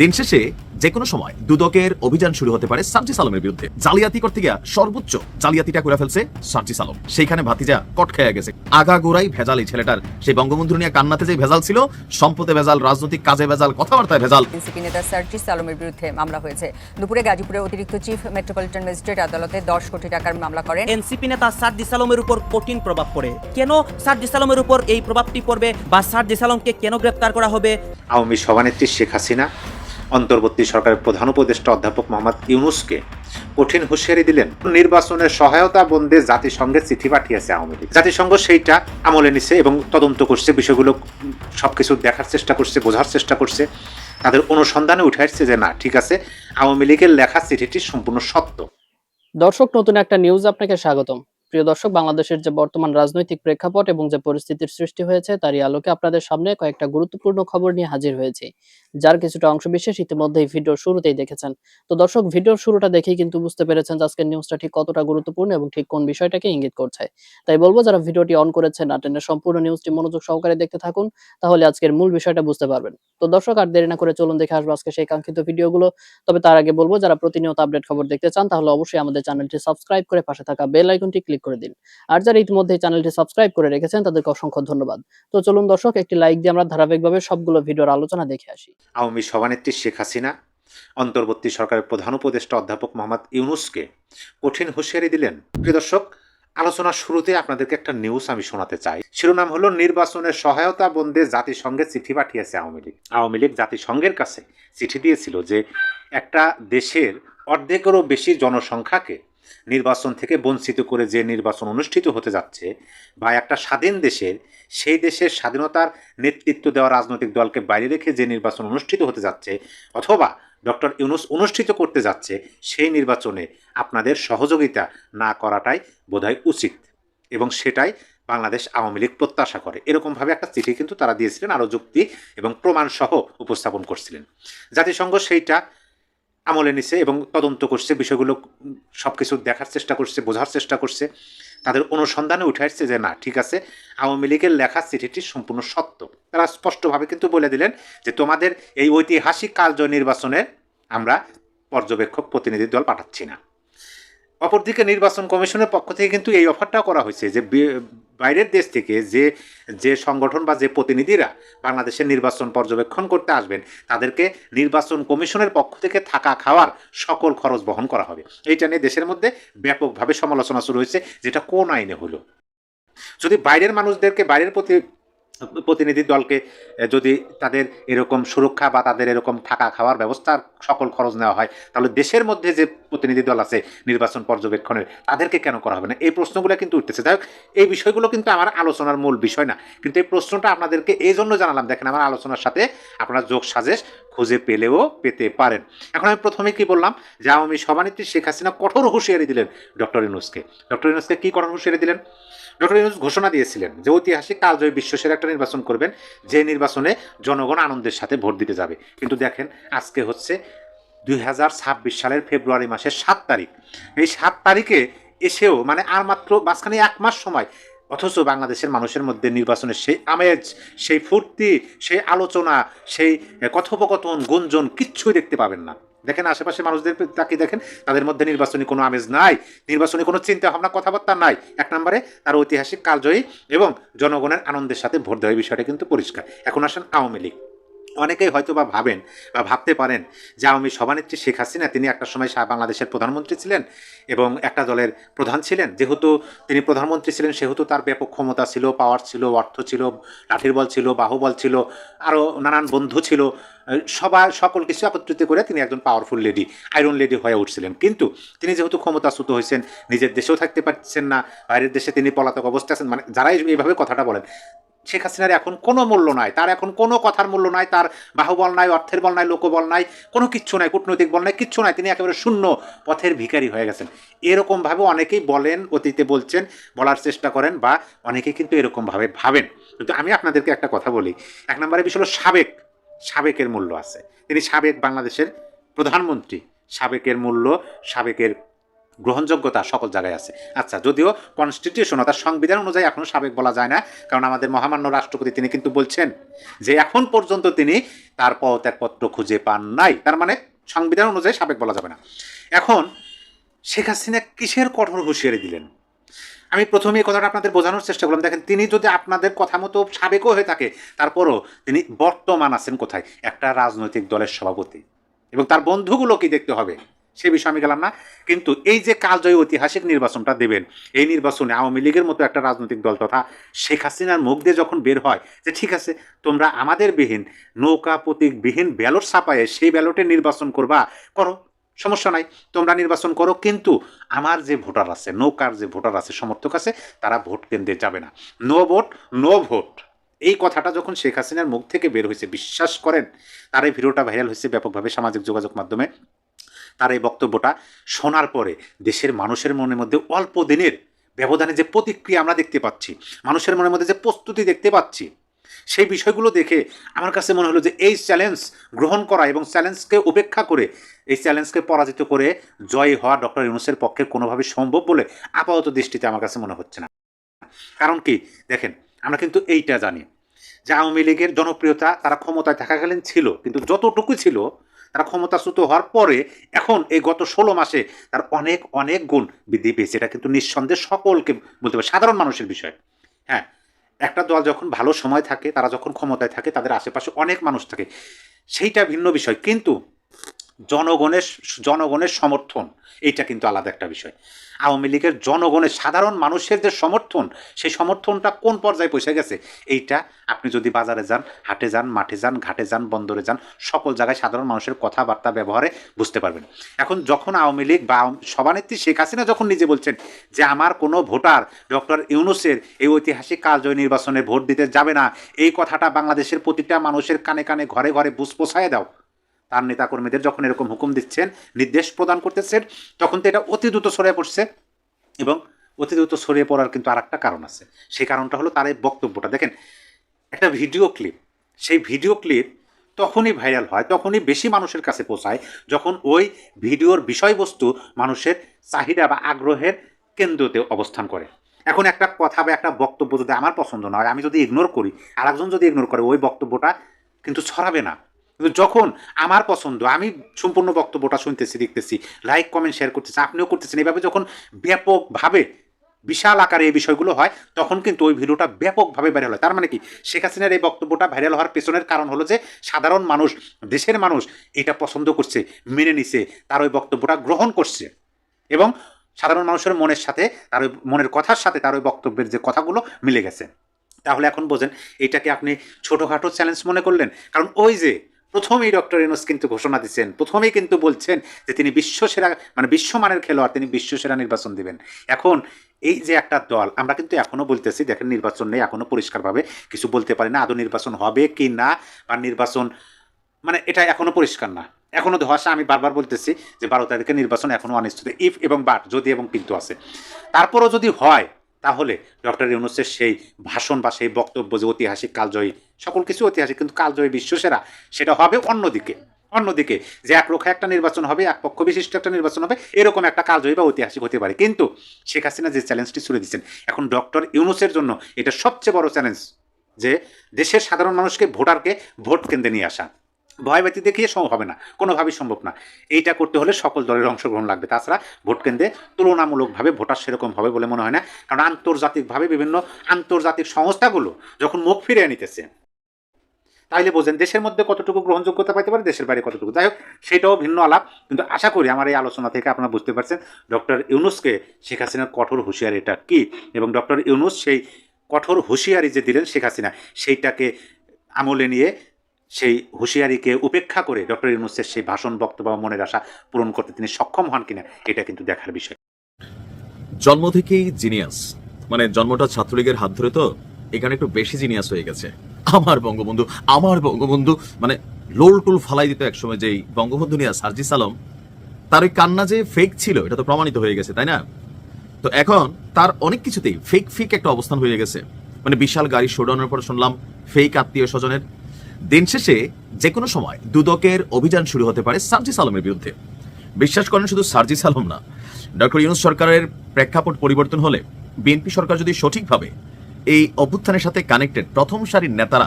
দিন শেষে যে কোনো সময় দুদকের অভিযান শুরু হতে পারে সার্জিস আলমের বিরুদ্ধে। জালিয়াতি করতে গিয়া সর্বোচ্চ জালিয়াতিটা করে ফেলছে সার্জিস আলম সেইখানে ভাতিজা কট খেয়ে গেছে। আগা গোড়াই ভেজাল এই ছেলেটার। সেই বঙ্গবন্ধু নিয়ে কান্নাতে যে ভেজাল ছিল সম্পদে ভেজাল রাজনৈতিক কাজে ভেজাল কথাবার্তায় ভেজাল। এনসিপি নেতা সার্জিস আলমের বিরুদ্ধে মামলা হয়েছে। দুপুরে গাজীপুরের অতিরিক্ত চিফ মেট্রোপলিটন ম্যাজিস্ট্রেট আদালতে দশ কোটি টাকার মামলা করেন। এনসিপি নেতা সার্জিস আলমের উপর কঠিন প্রভাব পড়ে। কেন সার্জিস আলমের উপর এই প্রভাবটি পড়বে বা সার্জিস আলমকে কেন গ্রেপ্তার করা হবে? আওয়ামী সভানেত্রী শেখ হাসিনা অন্তর্বর্তী সরকারের প্রধান উপদেষ্টা অধ্যাপক মোহাম্মদ ইউনুসকে কঠিন হুঁশিয়ারি দিলেন। নির্বাচনের সহায়তা বন্ধে জাতিসংঘের চিঠি পাঠিয়েছে আওয়ামী লীগ। জাতিসংঘ সেইটা আমলে নিছে এবং তদন্ত করছে, বিষয়গুলো সবকিছু দেখার চেষ্টা করছে, বোঝার চেষ্টা করছে। তাদের অনুসন্ধানে উঠে আসছে যে, না, ঠিক আছে, আওয়ামী লীগের লেখা চিঠিটি সম্পূর্ণ সত্য। দর্শক, নতুন একটা নিউজ আপনাকে স্বাগতম। প্রিয় দর্শক, বাংলাদেশের যে বর্তমান রাজনৈতিক প্রেক্ষাপট এবং যে পরিস্থিতির সৃষ্টি হয়েছে, তারই আলোকে আপনাদের সামনে কয়েকটা গুরুত্বপূর্ণ খবর নিয়ে হাজির হয়েছি। যার কিছুটা অংশ বিশেষ ইতিমধ্যেই ভিডিওর শুরুতেই দেখেছেন। তো দর্শক, ভিডিওর শুরুটা দেখেই কিন্তু বুঝতে পেরেছেন যে আজকের নিউজটা ঠিক কতটা গুরুত্বপূর্ণ এবং ঠিক কোন বিষয়টাকে ইঙ্গিত করছে। তাই বলব, যারা ভিডিওটি অন করেছেন না টেনে সম্পূর্ণ নিউজটি মনোযোগ সহকারে দেখতে থাকুন, তাহলে আজকের মূল বিষয়টা বুঝতে পারবেন। তো দর্শক, আর দেরি না করে চলুন দেখে আসব আজকে সেই কাঙ্ক্ষিত ভিডিওগুলো। তবে তার আগে বলব, যারা প্রতিনিয়ত আপডেট খবর দেখতে চান, তাহলে অবশ্যই আমাদের চ্যানেলটি সাবস্ক্রাইব করে পাশে থাকা বেল আইকনটি ক্লিক করে দিন। আর যারা ইতিমধ্যে চ্যানেলটি সাবস্ক্রাইব করে রেখেছেন, তাদেরকে অসংখ্য ধন্যবাদ। তো চলুন দর্শক, একটি লাইক দিয়ে আমরা ধারাবাহিকভাবে সবগুলো ভিডিওর আলোচনা দেখে আসি। আওয়ামী সভানেত্রী শেখ হাসিনা, অন্তর্বর্তী সরকারের প্রধান উপদেষ্টা অধ্যাপক মোহাম্মদ ইউনুসকে কঠিন হুঁশিয়ারি দিলেন। প্রিয় দর্শক আলোচনার শুরুতে আপনাদেরকে একটা নিউজ আমি শোনাতে চাই। শিরোনাম হলো নির্বাচনের সহায়তা বন্ধে জাতিসংঘে চিঠি পাঠিয়েছে আওয়ামী লীগ। আওয়ামী লীগ জাতিসংঘের কাছে চিঠি দিয়েছিল যে, একটা দেশের অর্ধেকেরও বেশি জনসংখ্যাকে নির্বাচন থেকে বঞ্চিত করে যে নির্বাচন অনুষ্ঠিত হতে যাচ্ছে, বা একটা স্বাধীন দেশের, সেই দেশের স্বাধীনতার নেতৃত্ব দেওয়া রাজনৈতিক দলকে বাইরে রেখে যে নির্বাচন অনুষ্ঠিত হতে যাচ্ছে, অথবা ডক্টর ইউনুস অনুষ্ঠিত করতে যাচ্ছে, সেই নির্বাচনে আপনাদের সহযোগিতা না করাটাই বোধহয় উচিত। এবং সেটাই বাংলাদেশ আওয়ামী লীগ প্রত্যাশা করে। এরকমভাবে একটা চিঠি কিন্তু তারা দিয়েছিলেন, আরও যুক্তি এবং প্রমাণসহ উপস্থাপন করছিলেন। জাতিসংঘ সেইটা আমলে নিছে এবং তদন্ত করছে, বিষয়গুলো সব কিছু দেখার চেষ্টা করছে, বোঝার চেষ্টা করছে। তাদের অনুসন্ধানে উঠে আসছে যে না, ঠিক আছে, আওয়ামী লীগের লেখা চিঠিটি সম্পূর্ণ সত্য। তারা স্পষ্টভাবে কিন্তু বলে দিলেন যে তোমাদের এই ঐতিহাসিক কার্য নির্বাচনে আমরা পর্যবেক্ষক প্রতিনিধি দল পাঠাচ্ছি না। অপরদিকে নির্বাচন কমিশনের পক্ষ থেকে কিন্তু এই অফারটাও করা হয়েছে যে বাইরের দেশ থেকে যে যে সংগঠন বা যে প্রতিনিধিরা বাংলাদেশের নির্বাচন পর্যবেক্ষণ করতে আসবেন, তাদেরকে নির্বাচন কমিশনের পক্ষ থেকে থাকা খাওয়ার সকল খরচ বহন করা হবে। এইটা নিয়ে দেশের মধ্যে ব্যাপকভাবে সমালোচনা শুরু হয়েছে, যেটা কোন আইনে হলো। যদি বাইরের মানুষদেরকে, বাইরের প্রতি প্রতিনিধি দলকে যদি তাদের এরকম সুরক্ষা বা তাদের এরকম থাকা খাওয়ার ব্যবস্থার সকল খরচ নেওয়া হয়, তাহলে দেশের মধ্যে যে প্রতিনিধি দল আছে নির্বাচন পর্যবেক্ষণের তাদেরকে কেন করা হবে না? এই প্রশ্নগুলো কিন্তু উঠতেছে। যাই এই বিষয়গুলো কিন্তু আমার আলোচনার মূল বিষয় না। কিন্তু এই প্রশ্নটা আপনাদেরকে এই জন্য জানালাম, দেখেন আমার আলোচনার সাথে আপনারা যোগ সাজেশ খুঁজে পেলেও পেতে পারেন। এখন আমি প্রথমে কি বললাম? যে আওয়ামী সভানেত্রী শেখ হাসিনা কঠোর হুঁশিয়ারি দিলেন ডক্টর ইউনুসকে। ডক্টর ইউনুসকে কী কঠোর হুঁশিয়ারি দিলেন? ডক্টর ইউনুস ঘোষণা দিয়েছিলেন যে ঐতিহাসিক কালজয়ী বিশ্বসের একটা নির্বাচন করবেন, যে নির্বাচনে জনগণ আনন্দের সাথে ভোট দিতে যাবে। কিন্তু দেখেন, আজকে হচ্ছে দুই হাজার ছাব্বিশ সালের ফেব্রুয়ারি মাসের সাত তারিখ। এই সাত তারিখে এসেও মানে আর মাত্র মাঝখানে এক মাস সময়, অথচ বাংলাদেশের মানুষের মধ্যে নির্বাচনের সেই আমেজ, সেই ফুর্তি, সেই আলোচনা, সেই কথোপকথন, গুঞ্জন কিচ্ছুই দেখতে পাবেন না। দেখেন আশেপাশে মানুষদের তাকে দেখেন, তাদের মধ্যে নির্বাচনী কোনো আমেজ নাই, নির্বাচনী কোনো চিন্তা ভাবনা, কথাবার্তা নাই। এক নম্বরে তার ঐতিহাসিক কালজয়ী এবং জনগণের আনন্দের সাথে ভোট দেওয়ার বিষয়টা কিন্তু পরিষ্কার। এখন আসেন আওয়ামী লীগ। অনেকেই হয়তো বা ভাবেন বা ভাবতে পারেন যে আওয়ামী সভানেত্রী শেখ হাসিনা, তিনি একটা সময় বাংলাদেশের প্রধানমন্ত্রী ছিলেন এবং একটা দলের প্রধান ছিলেন। যেহেতু তিনি প্রধানমন্ত্রী ছিলেন, সেহেতু তার ব্যাপক ক্ষমতা ছিল পাওয়ার ছিল, অর্থ ছিল লাঠির বল ছিল, বাহুবল ছিল আরও নানান বন্ধু ছিল সবার সকল কিছু একত্রিত করে তিনি একজন পাওয়ারফুল লেডি আয়রন লেডি হয়ে উঠছিলেন। কিন্তু তিনি যেহেতু ক্ষমতাচ্যুত হয়েছেন, নিজের দেশেও থাকতে পারছেন না, বাইরের দেশে তিনি পলাতক অবস্থায় আছেন মানে যারাই এই- এইভাবে কথাটা বলেন শেখ হাসিনার এখন কোনো মূল্য নাই, তার এখন কোনো কথার মূল্য নাই, তার বাহুবল নাই, অর্থের বল নাই, লোকবল নাই, কোনো কিচ্ছু নাই, কূটনৈতিক বল নাই, কিচ্ছু নাই, তিনি একেবারে শূন্য পথের ভিখারি হয়ে গেছেন। এরকমভাবে অনেকেই বলেন, অতীতে বলছেন, বলার চেষ্টা করেন বা অনেকেই কিন্তু এরকমভাবে ভাবেন। কিন্তু আমি আপনাদেরকে একটা কথা বলি, এক নম্বরে বিষয় হলো সাবেক, সাবেকের মূল্য আছে। তিনি সাবেক বাংলাদেশের প্রধানমন্ত্রী, সাবেকের মূল্য, সাবেকের গ্রহণযোগ্যতা সকল জায়গায় আছে। আচ্ছা যদিও কনস্টিটিউশন অর্থাৎ সংবিধান অনুযায়ী এখনও সাবেক বলা যায় না, কারণ আমাদের মহামান্য রাষ্ট্রপতি তিনি কিন্তু বলছেন যে এখন পর্যন্ত তিনি তার পদত্যাগপত্র খুঁজে পান নাই। তার মানে সংবিধান অনুযায়ী সাবেক বলা যাবে না। এখন শেখ হাসিনা কিসের কঠোর হুঁশিয়ারি দিলেন? আমি প্রথমে এই কথাটা আপনাদের বোঝানোর চেষ্টা করলাম। দেখেন, তিনি যদি আপনাদের কথা মতো সাবেকও হয়ে থাকে, তারপরও তিনি বর্তমান আছেন কোথায়? একটা রাজনৈতিক দলের সভাপতি। এবং তার বন্ধুগুলো কি দেখতে হবে? সে বিষয়ে আমি গেলাম না। কিন্তু এই যে কালজয়ী ঐতিহাসিক নির্বাচনটা দেবেন, এই নির্বাচনে আওয়ামী লীগের মতো একটা রাজনৈতিক দল তথা শেখ হাসিনার মুখ দিয়ে যখন বের হয় যে ঠিক আছে, তোমরা আমাদের বিহীন, নৌকা প্রতীকবিহীন ব্যালট ছাপায়ে সেই ব্যালটে নির্বাচন করবা, করো, সমস্যা নাই, তোমরা নির্বাচন করো। কিন্তু আমার যে ভোটার আছে, নৌকার যে ভোটার আছে, সমর্থক আছে, তারা ভোট কেন্দ্রে যাবে না। No vote no vote. এই কথাটা যখন শেখ হাসিনার মুখ থেকে বের হয়েছে, বিশ্বাস করেন, তার এই ভিডিওটা ভাইরাল হয়েছে ব্যাপকভাবে সামাজিক যোগাযোগ মাধ্যমে। তার এই বক্তব্যটা শোনার পরে দেশের মানুষের মনের মধ্যে অল্প দিনের ব্যবধানে যে প্রতিক্রিয়া আমরা দেখতে পাচ্ছি, মানুষের মনের মধ্যে যে প্রস্তুতি দেখতে পাচ্ছি, সেই বিষয়গুলো দেখে আমার কাছে মনে হলো যে এই চ্যালেঞ্জ গ্রহণ করা এবং চ্যালেঞ্জকে উপেক্ষা করে, এই চ্যালেঞ্জকে পরাজিত করে জয় হওয়া ডক্টর ইউনুসের পক্ষে কোনোভাবে সম্ভব বলে আপাতত দৃষ্টিতে আমার কাছে মনে হচ্ছে না। কারণ কি? দেখেন, আমরা কিন্তু এইটা জানি যে আওয়ামী লীগের জনপ্রিয়তা তারা ক্ষমতায় থাকাকালীন ছিল, কিন্তু যতটুকু ছিল তারা ক্ষমতাচ্যুত হওয়ার পরে এখন এই গত ষোলো মাসে তার অনেক অনেক গুণ বৃদ্ধি পেয়েছে। এটা কিন্তু নিঃসন্দেহে সকলকে বলতে পারে সাধারণ মানুষের বিষয়। হ্যাঁ একটা দল যখন ভালো সময় থাকে, তারা যখন ক্ষমতায় থাকে, তাদের আশেপাশে অনেক মানুষ থাকে। সেইটা ভিন্ন বিষয়। কিন্তু জনগণের জনগণের সমর্থন। এইটা কিন্তু আলাদা একটা বিষয়। আওয়ামী লীগের জনগণের সাধারণ মানুষের যে সমর্থন, সেই সমর্থনটা কোন পর্যায়ে পৌঁছে গেছে? এইটা আপনি যদি বাজারে যান, হাটে যান, মাঠে যান, ঘাটে যান, বন্দরে যান, সকল জায়গায় সাধারণ মানুষের কথাবার্তা, ব্যবহারে বুঝতে পারবেন। এখন যখন আওয়ামী লীগ বা সভানেত্রী শেখ হাসিনা যখন নিজে বলছেন যে আমার কোনো ভোটার ডক্টর ইউনুসের এই ঐতিহাসিক কালজয়ী নির্বাচনে ভোট দিতে যাবে না, এই কথাটা বাংলাদেশের প্রতিটা মানুষের কানে কানে, ঘরে ঘরে বুঝ পোষায় দাও। তার নেতাকর্মীদের যখন এরকম হুকুম দিচ্ছেন, নির্দেশ প্রদান করতেছেন, তখন তো এটা অতি দ্রুত ছড়িয়ে পড়ছে এবং অতি দ্রুত ছড়িয়ে পড়ার কিন্তু আর একটা কারণ আছে। সেই কারণটা হলো তার এই বক্তব্যটা। দেখেন, একটা ভিডিও ক্লিপ, সেই ভিডিও ক্লিপ তখনই ভাইরাল হয়, তখনই বেশি মানুষের কাছে পৌঁছায় যখন ওই ভিডিওর বিষয়বস্তু মানুষের চাহিদা বা আগ্রহের কেন্দ্রতে অবস্থান করে। এখন একটা কথা বা একটা বক্তব্য যদি আমার পছন্দ না হয়, আমি যদি ইগনোর করি, আরেকজন যদি ইগনোর করে, ওই বক্তব্যটা কিন্তু ছড়াবে না। কিন্তু যখন আমার পছন্দ, আমি সম্পূর্ণ বক্তব্যটা শুনতেছি, দেখতেছি লাইক কমেন্ট শেয়ার করতেছি আপনিও করতেছেন এইভাবে যখন ব্যাপকভাবে বিশাল আকারে এই বিষয়গুলো হয়, তখন কিন্তু ওই ভিডিওটা ব্যাপকভাবে ভাইরাল হয়। তার মানে কি? শেখ হাসিনার এই বক্তব্যটা ভাইরাল হওয়ার পেছনের কারণ হলো যে, সাধারণ মানুষ, দেশের মানুষ এটা পছন্দ করছে, মেনে নিছে, তার ওই বক্তব্যটা গ্রহণ করছে। এবং সাধারণ মানুষের মনের সাথে, তার ওই মনের কথার সাথে তার ওই বক্তব্যের যে কথাগুলো মিলে গেছে। তাহলে এখন বোঝেন এটাকে আপনি ছোটোখাটো চ্যালেঞ্জ মনে করলেন? কারণ ওই যে প্রথমেই ডক্টর ইউনুস কিন্তু ঘোষণা দিচ্ছেন, প্রথমেই কিন্তু বলছেন যে তিনি বিশ্বসেরা মানে বিশ্বমানের খেলোয়াড়, তিনি বিশ্বসেরা নির্বাচন দিবেন। এখন এই যে একটা দল, আমরা কিন্তু এখনও বলতেছি, দেখেন নির্বাচন নেই এখনও পরিষ্কারভাবে কিছু বলতে পারি না, আদৌ নির্বাচন হবে কি না, বা নির্বাচন মানে এটা এখনও পরিষ্কার না। এখনও ধোয়াশা আমি বারবার বলতেছি যে বারো তারিখে নির্বাচন এখনও অনিশ্চিত ইফ এবং বাট যদি এবং কিন্তু আছে। তারপরও যদি হয় তাহলে ডক্টর ইউনুসের সেই ভাষণ বা সেই বক্তব্য যে ঐতিহাসিক কালজয়ী, সকল কিছু ঐতিহাসিক, কিন্তু কালজয়ী বিশ্বসেরা, সেটা হবে অন্যদিকে। অন্যদিকে, যে এক রক্ষা একটা নির্বাচন হবে, এক পক্ষ বিশিষ্ট একটা নির্বাচন হবে, এরকম একটা কালজয়ী বা ঐতিহাসিক হতে পারে। কিন্তু শেখ হাসিনা যে চ্যালেঞ্জটি ছুড়ে দিচ্ছেন, এখন ডক্টর ইউনুসের জন্য এটা সবচেয়ে বড় চ্যালেঞ্জ যে দেশের সাধারণ মানুষকে ভোটারকে ভোট কেন্দ্রে নিয়ে আসা। ভয়ভীতি দেখিয়ে সম্ভব হবে না, কোনোভাবেই সম্ভব না। এইটা করতে হলে সকল দলের অংশগ্রহণ লাগবে। তাছাড়া ভোট কেন্দ্রে তুলনামূলকভাবে ভোটার সেরকম হবে বলে মনে হয় না, কারণ আন্তর্জাতিকভাবে বিভিন্ন আন্তর্জাতিক সংস্থাগুলো যখন মুখ ফিরিয়ে নিতেছে, তাইলে বোঝেন দেশের মধ্যে কতটুকু গ্রহণযোগ্যতা পাইতে পারে, দেশের বাইরে কতটুকু। যাই হোক, সেটাও ভিন্ন আলাপ, কিন্তু আশা করি আমার এই আলোচনা থেকে আপনারা বুঝতে পারছেন ডক্টর ইউনুসকে শেখ হাসিনার কঠোর হুঁশিয়ারি এটা কী, এবং ডক্টর ইউনুস সেই কঠোর হুঁশিয়ারি যে দিলেন শেখ হাসিনা, সেইটাকে আমলে নিয়ে সেই হুঁশিয়ারিকে উপেক্ষা করে ডক্টর ইউনুসের সেই ভাষণ বক্তব্য মনের আশা পূরণ করতে তিনি সক্ষম হন কিনা, এটা কিন্তু দেখার বিষয়। জন্ম থেকেই জিনিয়াস মানে জন্মটা ছাত্রলীগের হাত ধরে তো এখানে একটু বেশি জিনিয়াস হয়ে গেছে। আমার বঙ্গবন্ধু আমার বঙ্গবন্ধু মানে লোল টুল ফালাই দিত একসময় যেই বঙ্গবন্ধু নিয়ে সার্জিস আলম, তার ওই কান্না যে ফেক ছিল, এটা তো প্রমাণিত হয়ে গেছে, তাই না? তো এখন তার অনেক কিছুতেই ফেক ফেক একটা অবস্থান হয়ে গেছে। মানে বিশাল গাড়ি শোডাউনের পর শুনলাম ফেক আত্মীয় স্বজনের দিন শেষে যে কোনো সময় দুদকের অভিযান শুরু হতে পারে সার্জিস আলমের বিরুদ্ধে। বিশ্বাস করেন শুধু সার্জিস আলম না, ডক্টর ইউনুস সরকারের প্রেক্ষাপট পরিবর্তন হলে বিএনপি সরকার যদি সঠিকভাবে এই অভ্যুত্থানের সাথে কানেক্টেড প্রথম সারির নেতারা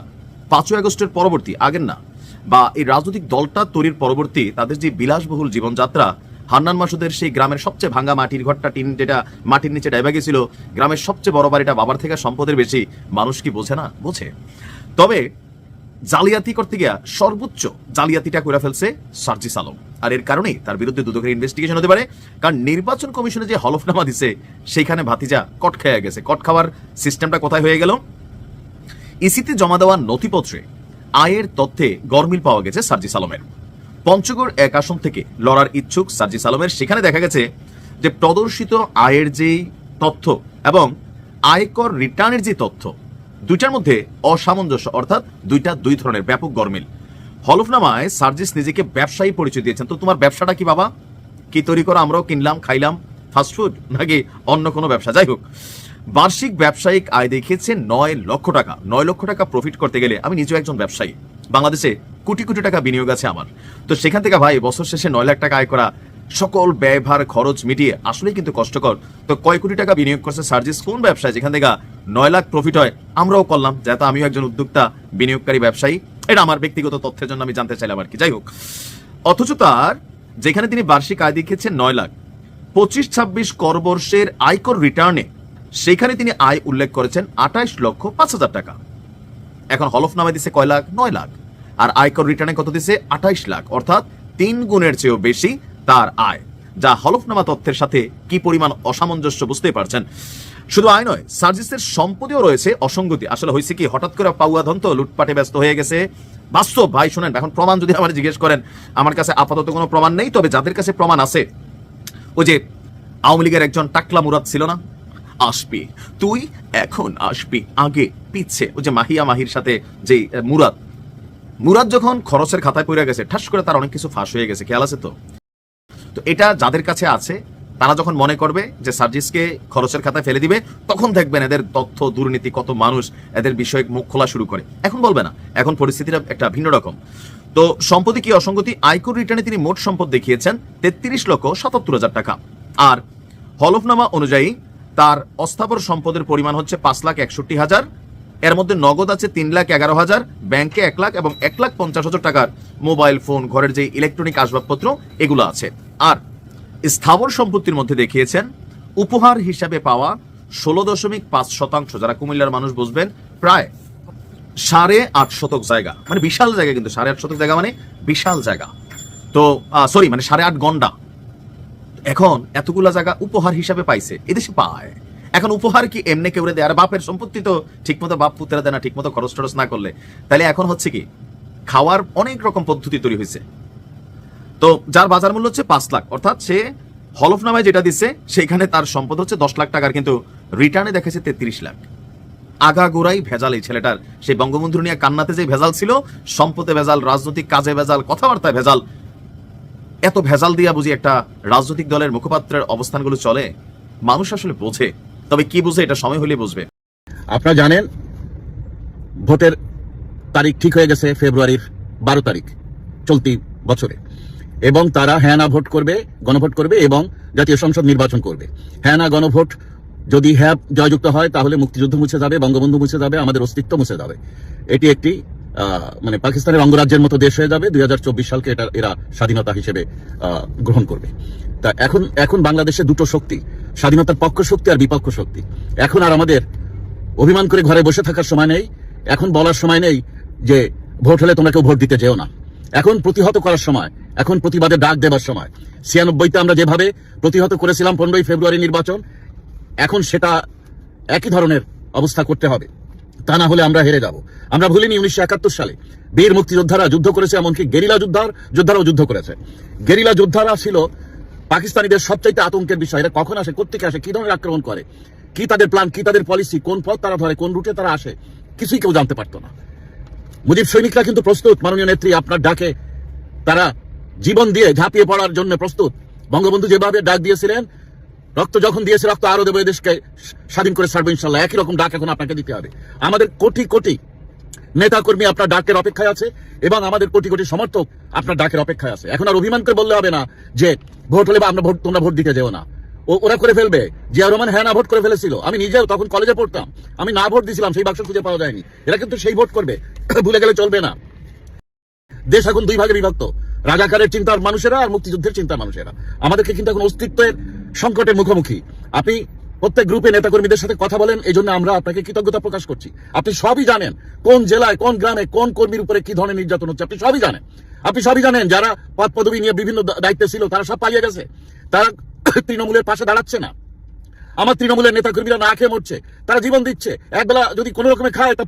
পাঁচই আগস্টের পরবর্তী, আগের না, বা এই রাজনৈতিক দলটা তৈরির পরবর্তী তাদের যে বিলাসবহুল জীবনযাত্রা, হান্নান মাসুদের সেই গ্রামের সবচেয়ে ভাঙা মাটির ঘরটা, টিন যেটা মাটির নিচে ডাইবা গেছিল, গ্রামের সবচেয়ে বড় বাড়িটা বাবার থেকে সম্পদের বেশি, মানুষ কি বোঝে না? বোঝে। তবে জালিয়াতি করতে গিয়া সর্বোচ্চ জালিয়াতিটা করে ফেলছে সার্জিস আলম। আর এর কারণেই তার বিরুদ্ধে দুদকের ইনভেস্টিগেশন হতে পারে, কারণ নির্বাচন কমিশনে যে হলফনামা দিছে, সেইখানে ভাতিজা কট খেয়ে গেছে। কট খাওয়ার সিস্টেমটা কোথায় হয়ে গেল? ইসিতে জমা দেওয়া নথিপত্রে আয়ের তথ্যে গরমিল পাওয়া গেছে সার্জিস আলমের। পঞ্চগড় এক আসন থেকে লড়ার ইচ্ছুক সার্জিস আলমের, সেখানে দেখা গেছে যে প্রদর্শিত আয়ের যে তথ্য এবং আয়কর রিটার্নের যে তথ্য দুইটার মধ্যে অসামঞ্জস্য, অর্থাৎ দুইটা দুই ধরনের ব্যাপক গরমিল। হলফনামায় সার্জিস নিজেকে ব্যবসায়ী পরিচয় দিয়েছেন। তো তোমার ব্যবসাটা কি বাবা? কি তৈরি করো আমরাও কিনলাম, খাইলাম ফাস্টফুড নাকি অন্য কোনো ব্যবসা? যাই হোক, বার্ষিক ব্যবসায়িক আয় দেখিয়েছে নয় লক্ষ টাকা। নয় লক্ষ টাকা প্রফিট করতে গেলে আমি নিজেও একজন ব্যবসায়ী। বাংলাদেশে কোটি কোটি টাকা বিনিয়োগ আছে আমার। তো সেখান থেকে ভাই, বছর শেষে নয় লাখ টাকা আয় করা সকল ব্যয়ভার খরচ মিটিয়ে আসলেই কিন্তু কষ্টকর। তো কয় কোটি টাকা বিনিয়োগ করছে সার্জিস? কোন ব্যবসায়? যেখান থেকে নয় লাখ প্রফিট হয়, আমরাও করলাম। যেহেতু আমিও একজন উদ্যোক্তা, বিনিয়োগকারী ব্যবসায়ী। এটা আমার ব্যক্তিগত তথ্যের জন্য আমি জানতে চাইলাম আর কি। যাই হোক। অথচ তার, যেখানে তিনি বার্ষিক আয় দেখিয়েছেন নয় লাখ, পঁচিশ ছাব্বিশ করবর্ষের আয়কর রিটার্নে সেখানে তিনি আয় উল্লেখ করেছেন আঠাইশ লক্ষ পাঁচ হাজার টাকা। এখন হলফনামা দিছে কয় লাখ? নয় লাখ। আর আয়কর রিটার্নে কত দিছে? আঠাইশ লাখ। অর্থাৎ তিন গুণের চেয়েও বেশি তার আয়, যা হলফনামা তথ্যের সাথে কি পরিমাণ অসামঞ্জস্য বুঝতে পারছেন? শুধু আয় নয়, সার্জিসের সম্পদেও রয়েছে অসঙ্গতি। আসলে হয়েছে কি, হঠাৎ করে পাউয়া ধন্ত লুটপাটে ব্যস্ত হয়ে গেছে। বাস্তব, ভাই, শুনেন, এখন প্রমাণ যদি আমার জিজ্ঞেস করেন, আমার কাছে আপাতত কোনো প্রমাণ নেই, তবে যাদের কাছে প্রমাণ আছে, ওই যে আওয়ামী লীগের একজন টাকলা মুরাদ ছিল না? আসবি, তুই এখন আসবি, আগে পিচ্ছে ওই যে মাহিয়া মাহির সাথে যে মুরাদ। মুরাদ যখন খরচের খাতায় পড়ে গেছে, ঠাস করে তার অনেক কিছু ফাঁস হয়ে গেছে, খেয়াল আছে তো? তো এটা যাদের কাছে আছে, তারা যখন মনে করবে যে সার্জিসকে খরচের খাতায় ফেলে দিবে, তখন দেখবেন এদের তথ্য, দুর্নীতি, কত মানুষ এদের বিষয়ে মুখ খোলা শুরু করে। এখন বলবে না, এখন পরিস্থিতিটা একটা ভিন্ন রকম। তো সম্পত্তি কি অসঙ্গতি? আয়কর রিটার্নে তিনি মোট সম্পদ দেখিয়েছেন তেত্রিশ লক্ষ সাতাত্তর হাজার টাকা। আর হলফনামা অনুযায়ী তার অস্থাবর সম্পদের পরিমাণ হচ্ছে পাঁচ লাখ একষট্টি হাজার, এর মধ্যে নগদ আছে তিন লাখ এগারো হাজার, ব্যাংকে এক লাখ এবং এক লাখ পঞ্চাশ হাজার টাকার মোবাইল ফোন, ঘরের যে ইলেকট্রনিক আসবাবপত্র, এগুলো আছে। আর স্থাবর সম্পত্তির মধ্যে দেখিয়েছেন উপহার হিসাবে পাওয়া ষোলো দশমিক পাঁচ শতাংশ, যারা কুমিল্লার মানুষ বুঝবেন, প্রায় সাড়ে আট শতক জায়গা। মানে বিশাল জায়গা কিন্তু, সাড়ে আট শতক জায়গা মানে বিশাল জায়গা। তো সরি মানে সাড়ে আট গন্ডা। এখন এতগুলা জায়গা উপহার হিসাবে পাইছে, এদেশে পায়। এখন উপহার কি এমনি কেউ দেয়? আর বাপের সম্পত্তি তো ঠিকমতো বাপ পুত্রা দেয় না, ঠিকমতো খরচ টরচ না করলে। তাহলে এখন হচ্ছে কি, খাওয়ার অনেক রকম পদ্ধতি তৈরি হয়েছে তো যার বাজার মূল্য হচ্ছে পাঁচ লাখ, অর্থাৎ সে হলফনামায় যেটা দিচ্ছে সেখানে তার সম্পদ হচ্ছে দশ লাখ টাকার, কিন্তু রিটার্নে দেখেছে তেত্রিশ লাখ। আগাগোড়াই ভেজাল এই ছেলেটার। সেই বঙ্গবন্ধু নিয়ে কান্নাতে যে ভেজাল ছিল, সম্পদে ভেজাল, রাজনৈতিক কাজে ভেজাল, কথাবার্তায় ভেজাল, এত ভেজাল দিয়া বুঝি একটা রাজনৈতিক দলের মুখপাত্রের অবস্থানগুলো চলে। মানুষ আসলে বোঝে, তবে কি বুঝে এটা সময় হলে বুঝবে। আপনারা জানেন, ভোটের তারিখ ঠিক হয়ে গেছে ফেব্রুয়ারির বারো তারিখ, চলতি বছরে। এবং তারা হ্যাঁ না ভোট করবে, গণভোট করবে এবং জাতীয় সংসদ নির্বাচন করবে। হ্যাঁ না গণভোট যদি হ্যাঁ জয়যুক্ত হয়, তাহলে মুক্তিযুদ্ধ মুছে যাবে, বঙ্গবন্ধু মুছে যাবে, আমাদের অস্তিত্ব মুছে যাবে। এটি একটি মানে পাকিস্তানের অঙ্গরাজ্যের মতো দেশ হয়ে যাবে দু হাজার চব্বিশ সালকে এটা, এরা স্বাধীনতা হিসেবে গ্রহণ করবে। তা এখন এখন বাংলাদেশে দুটো শক্তি, স্বাধীনতার পক্ষ শক্তি আর বিপক্ষ শক্তি। এখন আর আমাদের অভিমান করে ঘরে বসে থাকার সময় নেই, এখন বলার সময় নেই যে ভোট হলে তোমরা কেউ ভোট দিতে যেও না। এখন প্রতিহত করার সময়, এখন প্রতিবাদে ডাক দেবার সময়। ছিয়ানব্বইতে আমরা যেভাবে প্রতিহত করেছিলাম পনেরোই ফেব্রুয়ারি নির্বাচন, এখন সেটা একই ধরনের অবস্থা করতে হবে। তা না হলে আমরা হেরে যাব। আমরা ভুলিনি উনিশশো একাত্তর সালে। বীর মুক্তিযোদ্ধারা যুদ্ধ করেছে, এমনকি গেরিলা যোদ্ধার যোদ্ধারাও যুদ্ধ করেছে। গেরিলা যোদ্ধারা ছিল পাকিস্তানিদের সবচাইতে আতঙ্কের বিষয়। এরা কখন আসে কোথেকে আসে, কি ধরনের আক্রমণ করে? কি তাদের প্ল্যান কি তাদের পলিসি কোন পথ তারা ধরে, কোন রুটে তারা আসে? কিছুই কেউ জানতে পারতো না। মুজিব সৈনিকরা কিন্তু প্রস্তুত। মাননীয় নেত্রী, আপনার ডাকে তারা জীবন দিয়ে ঝাঁপিয়ে পড়ার জন্য প্রস্তুত। বঙ্গবন্ধু যেভাবে ডাক দিয়েছিলেন, রক্ত যখন দিয়েছে, রক্ত আরও দেবো দেশকে স্বাধীন করে ছাড়বো ইনশাল্লাহ। একই রকম ডাক এখন আপনাকে দিতে হবে। আমাদের কোটি কোটি নেতা কর্মী আপনার ডাকের অপেক্ষায় আছে এবং আমাদের কোটি কোটি সমর্থক আপনার ডাকের অপেক্ষায় আছে। এখন আর অভিমান করে বললে হবে না যে ভোট হলে বা আমরা ভোট তোমরা ভোট দিতে যেও না। ও- ওরা করে ফেলবে। জিয়া রহমান হ্যাঁ না ভোট করে ফেলেছিল। আমি নিজেও তখন কলেজে পড়তাম। আমি না ভোট দিছিলাম, সেই বাক্স খুঁজে পাওয়া যায়নি। এরা কিন্তু সেই ভোট করবে। ভুলে গেলে চলবে না। দেশ এখন দুই ভাগে বিভক্ত। রাজাকারের চিন্তার মানুষেরা আর মুক্তিযুদ্ধের চিন্তার মানুষেরা। আমাদেরকে কিন্তু এখন অস্তিত্বের সংকটের মুখোমুখি। আপনি প্রত্যেক গ্রুপে নেতাকর্মীদের সাথে কথা বলেন এই জন্য আমরা আপনাকে কৃতজ্ঞতা প্রকাশ করছি। আপনি সবই জানেন কোন জেলায়, কোন গ্রামে, কোন কর্মীর উপরে কি ধরনের নির্যাতন হচ্ছে, আপনি সবই জানেন। আপনি সবই জানেন যারা পদ পদবি নিয়ে বিভিন্ন দায়িত্বে ছিল, তারা সব পালিয়ে গেছে। তারা তৃণমূলের পাশে দাঁড়াচ্ছে না। আমার তৃণমূলের নেতাকর্মীরা না খেয়ে মরছে, তারা জীবন দিচ্ছে। একবেলা যদি কোনো রকমে খায়, তা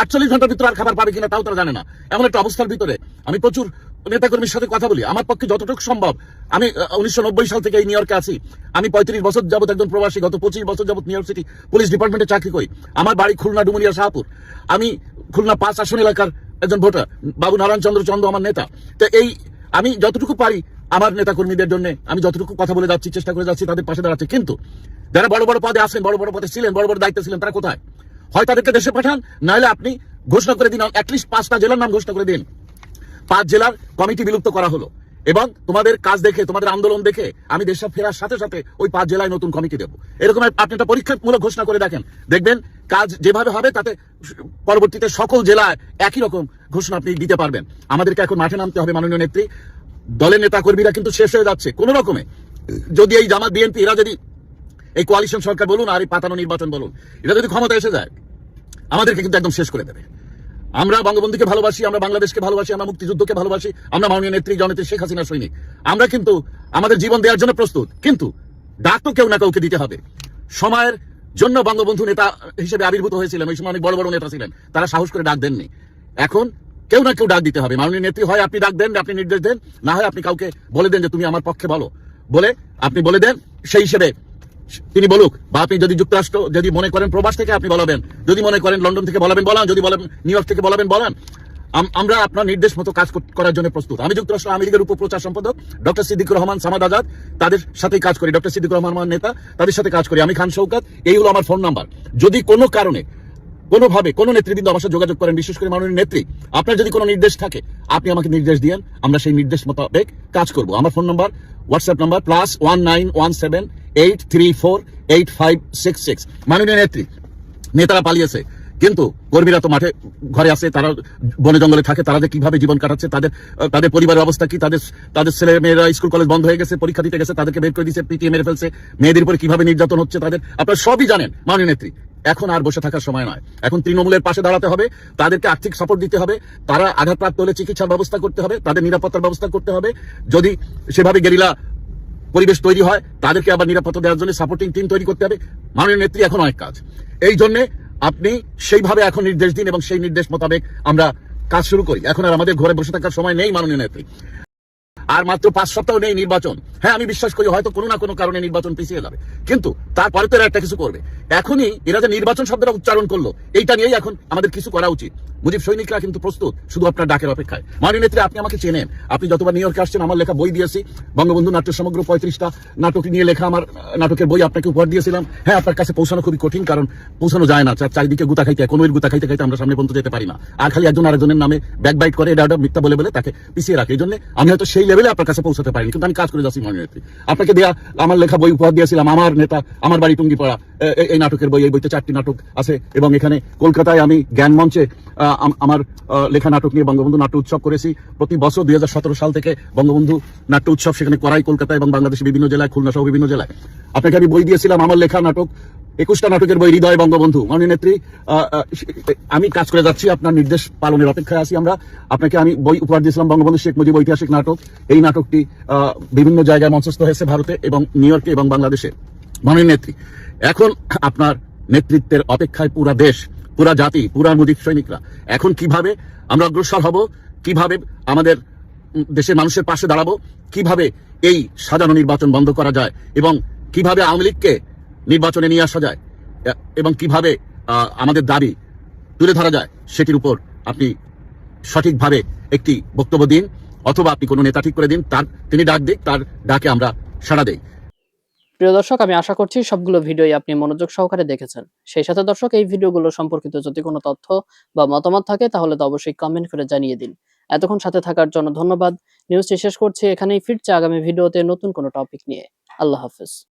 আটচল্লিশ ঘণ্টার ভিতরে আর খাবার পাবে কিনা তাও তারা জানে না। এমন একটা অবস্থার ভিতরে আমি প্রচুর নেতাকর্মীর সাথে কথা বলি। আমার পক্ষে যতটুকু সম্ভব, আমি উনিশশো নব্বই সাল থেকে এই নিউ ইয়র্কে আছি। আমি পঁয়ত্রিশ বছর যাবত একজন প্রবাসী, গত পঁচিশ বছর যাবত নিউ ইয়র্ক সিটি পুলিশ ডিপার্টমেন্টে চাকরি করি। আমার বাড়ি খুলনা ডুমুরিয়া শাহপুর। আমি খুলনা পাঁচ আসন এলাকার একজন ভোটার, বাবু নারায়ণ চন্দ্র চন্দ্র আমার নেতা। তো এই, আমি যতটুকু পারি আমার নেতা কর্মীদের জন্য, আমি যতটুকু কথা বলে যাচ্ছি, চেষ্টা করে যাচ্ছি তাদের পাশে দাঁড়াচ্ছি। কিন্তু যারা বড় বড় পদে আসেন বড় বড় পদে ছিলেন, বড় বড় দায়িত্ব ছিলেন, তারা কোথায়? হয় তাদেরকে দেশে পাঠান, নাহলে আপনি ঘোষণা করে দিন অ্যাটলিস্ট পাঁচটা জেলার নাম ঘোষণা করে দিন। পাঁচ জেলার কমিটি বিলুপ্ত করা হলো। এবং তোমাদের কাজ দেখে, তোমাদের আন্দোলন দেখে, আমি দেশে ফেরার সাথে সাথে ওই পাঁচ জেলায় নতুন কমিটি দেবো। এরকম আপনি একটা পরীক্ষামূলক ঘোষণা করে দেখেন। দেখবেন কাজ যেভাবে হবে, তাতে পরবর্তীতে সকল জেলায় একই রকম ঘোষণা আপনি দিতে পারবেন। আমাদেরকে এখন মাঠে নামতে হবে, মাননীয় নেত্রী। দলের নেতা কর্মীরা কিন্তু শেষ হয়ে যাচ্ছে, কোন রকমে। যদি এই জামাত, বিএনপি, এরা যদি এই কোয়ালিশন সরকার বলুন আর এই পাতানো নির্বাচন বলুন, এটা যদি ক্ষমতা এসে যায়, আমাদেরকে কিন্তু একদম শেষ করে দেবে। আমরা বঙ্গবন্ধুকে ভালোবাসি, আমরা বাংলাদেশকে ভালোবাসি, আমরা মুক্তিযুদ্ধকে ভালোবাসি, আমরা মাননীয় নেত্রী জননেত্রী শেখ হাসিনা সৈনিক। আমরা কিন্তু আমাদের জীবন দেওয়ার জন্য প্রস্তুত, কিন্তু ডাক তো কেউ না কাউকে দিতে হবে। সময়ের জন্য বঙ্গবন্ধু নেতা হিসেবে আবির্ভূত হয়েছিলেন, ওই সময় অনেক বড় বড় নেতা ছিলেন, তারা সাহস করে ডাক দেননি। এখন কেউ না কেউ ডাক দিতে হবে। মাননীয় নেত্রী হয়, আপনি ডাক দেন, আপনি নির্দেশ দেন, না হয় আপনি কাউকে বলে দেন যে তুমি আমার পক্ষে বলো। বলে, আপনি বলে দেন, সেই হিসেবে তিনি বলুক, বা আপনি যদি যুক্তরাষ্ট্র, যদি মনে করেন প্রবাস থেকে আপনি বলাবেন, যদি মনে করেন লন্ডন থেকে বলাবেন, বলান, যদি বলেন নিউ ইয়র্ক থেকে বলাবেন, বলান। আমরা আপনার নির্দেশ মতো কাজ করার জন্য প্রস্তুত। আমি যুক্তরাষ্ট্র আমেরিকার উপপ্রচার সম্পাদক, ডক্টর সিদ্দিকুর রহমান, সামাদ আজাদ, তাদের সাথে কাজ করি। ডক্টর সিদ্দিকুর রহমান নেতা, তাদের সাথে কাজ করি। আমি খান শৌকাত এই হলো আমার ফোন নাম্বার। যদি কোনো কারণে কোনোভাবে কোনো নেতৃবৃন্দ আমার সাথে যোগাযোগ করেন, বিশেষ করে মাননীয় নেত্রী, আপনার যদি কোনো নির্দেশ থাকে, আপনি আমাকে নির্দেশ দিয়েন, আমরা সেই নির্দেশ মোতাবেক কাজ করব। আমার phone number WhatsApp number plus one nine one seven eight three four eight five six six মাননীয় নেত্রী, নেতারা পালিয়েছে, কিন্তু কর্মীরা তো মাঠে, ঘরে আছে, তারা বনে জঙ্গলে থাকে, তারা যে কীভাবে জীবন কাটাচ্ছে, তাদের তাদের পরিবারের অবস্থা কি, তাদের তাদের ছেলে মেয়েরা স্কুল কলেজ বন্ধ হয়ে গেছে, পরীক্ষা দিতে গেছে, তাদেরকে বের করে দিচ্ছে পিটিএ মেরে ফেলছে, মেয়েদের উপরে কীভাবে নির্যাতন হচ্ছে তাদের, আপনারা সবই জানেন, মাননীয় নেত্রী। এখন আর বসে থাকার সময় নয়। এখন তৃণমূলের পাশে দাঁড়াতে হবে, তাদেরকে আর্থিক সাপোর্ট দিতে হবে, তারা আঘাতপ্রাপ্ত হলে চিকিৎসার ব্যবস্থা করতে হবে, তাদের নিরাপত্তার ব্যবস্থা করতে হবে। যদি সেভাবে গেরিলা পরিবেশ তৈরি হয়, তাদেরকে আবার নিরাপত্তা দেওয়ার জন্য সাপোর্টিং টিম তৈরি করতে হবে। মাননীয় নেত্রী এখন অনেক কাজ। এই জন্য আপনি সেইভাবে এখন নির্দেশ দিন এবং সেই নির্দেশ মোতাবেক আমরা কাজ শুরু করি। এখন আর আমাদের ঘরে বসে থাকার সময় নেই মাননীয় নেত্রী। আর মাত্র পাঁচ সপ্তাহ নেই নির্বাচন। হ্যাঁ আমি বিশ্বাস করি হয়তো কোনো না কোনো কারণে নির্বাচন পিছিয়ে যাবে। কিন্তু তারপরে তো একটা কিছু করবে। এখনই এরা যে নির্বাচন শব্দটা উচ্চারণ করল, এইটা নিয়েই এখন আমাদের কিছু করা উচিত। মুজিব সৈনিকরা কিন্তু প্রস্তুত, শুধু আপনার ডাকের অপেক্ষায়। মাননীয় নেত্রী, আপনি আমাকে চেনেন। আপনি যতবার নিউ ইয়র্কে আসছেন, আমার লেখা বই দিয়েছি। বঙ্গবন্ধু নাট্য সমগ্র পঁয়ত্রিশটা নাটক নিয়ে লেখা আমার নাটকের বই আপনাকে উপহার দিয়েছিলাম। হ্যাঁ আপনার কাছে পৌঁছানো খুবই কঠিন, কারণ পৌঁছানো যায় না। চারিদিকে গুতা খাইতে, কোনো গুতা খাইতে খাইতে আমরা সামনে পর্যন্ত যেতে পারি না। আর খালি একজন আরেকজনের নামে ব্যাক বাইট করে, এটা মিথ্যা বলে বলে তাকে পিছিয়ে রাখে। এই জন্য আমি হয়তো সেই লেভেলে আপনার কাছে পৌঁছাতে পারিনি, কিন্তু আমি কাজ করে যাচ্ছি মাননীয় আপনাকে দেয়া, আমার লেখা বই উপহার দিয়েছিলাম, আমার নেতা, আমার বাড়ি টুঙ্গিপাড়া। এ- এ- এই নাটকের বই, এই বইতে চারটি নাটক আছে, এবং এখানে কলকাতায় আমি জ্ঞান মঞ্চে আমার লেখা নাটক নিয়ে বঙ্গবন্ধু নাট্য উৎসব করেছি। প্রতি বছর দুই হাজার সতেরো সাল থেকে বঙ্গবন্ধু নাট্য উৎসব সেখানে করাই কলকাতা এবং বাংলাদেশের বিভিন্ন জেলায়, খুলনা সহ বিভিন্ন জেলায়। আপনাকে আমি বই দিয়েছিলাম, আমার লেখা নাটক একুশটা নাটকের বই, হৃদয় বঙ্গবন্ধু। মাননীয় নেত্রী আমি কাজ করে যাচ্ছি, আপনার নির্দেশ পালনের অপেক্ষায় আছি আমরা। আপনাকে আমি বই উপহার দিয়েছিলাম বঙ্গবন্ধু শেখ মুজিব ঐতিহাসিক নাটক। এই নাটকটি বিভিন্ন জায়গায় মঞ্চস্থ হয়েছে ভারতে এবং নিউ ইয়র্কে এবং বাংলাদেশে। মাননীয় নেত্রী, এখন আপনার নেতৃত্বের অপেক্ষায় পুরা দেশ, পুরা জাতি, পুরা মুজিব সৈনিকরা। এখন কীভাবে আমরা অগ্রসর হব? কীভাবে আমাদের দেশের মানুষের পাশে দাঁড়াবো? কীভাবে এই সাজানো নির্বাচন বন্ধ করা যায়? এবং কীভাবে আওয়ামী লীগকে নির্বাচনে নিয়ে আসা যায়, এবং কীভাবে আমাদের দাবি তুলে ধরা যায় সেটির উপর আপনি সঠিকভাবে একটি বক্তব্য দিন, অথবা আপনি কোনো নেতা ঠিক করে দিন, তার, তিনি ডাক দিক, তার ডাকে আমরা সাড়া দেই। প্রিয় দর্শক, আমি আশা করছি সবগুলো ভিডিওই আপনি মনোযোগ সহকারে দেখেছেন। সেই সাথে দর্শক, এই ভিডিওগুলো সম্পর্কিত যদি কোনো তথ্য বা মতামত থাকে, তাহলে তো অবশ্যই কমেন্ট করে জানিয়ে দিন। এতক্ষণ সাথে থাকার জন্য ধন্যবাদ। নিউজটি শেষ করছি এখানেই। ফিরছে আগামী ভিডিওতে নতুন কোনো টপিক নিয়ে। আল্লাহ হাফেজ।